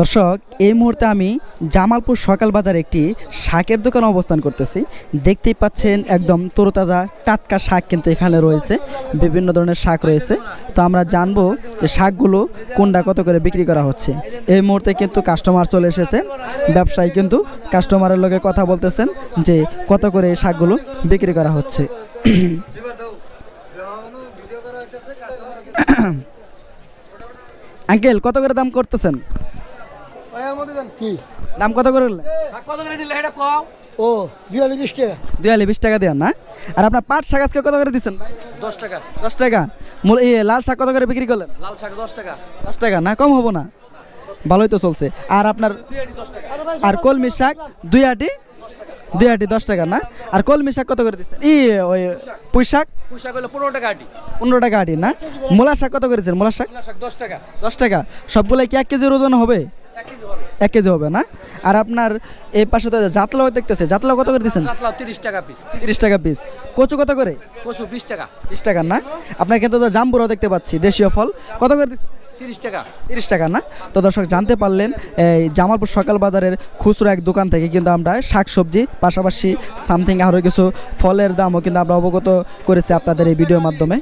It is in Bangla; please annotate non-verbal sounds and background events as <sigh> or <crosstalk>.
দর্শক, এই মুহূর্তে আমি জামালপুর সকাল বাজারে একটি শাকের দোকানে অবস্থান করতেছি। দেখতেই পাচ্ছেন একদম তরতাজা টাটকা শাক কিন্তু এখানে রয়েছে, বিভিন্ন ধরনের শাক রয়েছে। তো আমরা জানব যে শাকগুলো কোনটা কত করে বিক্রি করা হচ্ছে। এই মুহূর্তে কিন্তু কাস্টমার চলে এসেছে। ব্যবসায়ী কিন্তু কাস্টমারের লোকে কথা বলতেছেন যে কত করে এই শাকগুলো বিক্রি করা হচ্ছে। <coughs> আঙ্কেল, কত করে দাম করতেছেন? কি? দাম কত করে বললেন? কত করে নিলে এটা কও ও বিয়াল্লিশ বিশ টাকা। দুই আলি বিশ টাকা দেন না? আর আপনার পাট শাক আজকে কত করে দিচ্ছেন দশ টাকা। দশ টাকা। মূল এই লাল শাক কত করে বিক্রি করলেন? লাল শাক দশ টাকা। দশ টাকা না? কম হব না। ভালোই তো চলছে। আর আপনার আর কলমি শাক দুই আটি? দুই আটি দশ টাকা না? আর কলমি শাক কত করে দিচ্ছেন ই ওই পুঁই শাক? পুঁই শাক হলো পনেরো টাকা আটি। পনেরো টাকা আটি না? মূলা শাক কত করেছেন মূলা শাক? শাক দশ টাকা। দশ টাকা। সবগুলাই কি এক কেজির ওজন হবে? এক কেজি হবে না। আর আপনার এই পাশে তো জাতলাও দেখতেছে। জাতলাও কত করে দিচ্ছেন কাতলা তিরিশ টাকা পিস তিরিশ টাকা পিস কচু কত করে? কচু বিশ টাকা। বিশ টাকা না? আপনার কিন্তু তো জাম্বুরাও দেখতে পাচ্ছি দেশীয় ফল। কত করে দিচ্ছেন তিরিশ টাকা। তিরিশ টাকা না? তো দর্শক জানতে পারলেন এই জামালপুর সকাল বাজারের খুচরো এক দোকান থেকে কিন্তু আমরা শাক সবজি পাশাপাশি সামথিং আরও কিছু ফলের দামও কিন্তু আমরা অবগত করেছি আপনাদের এই ভিডিওর মাধ্যমে।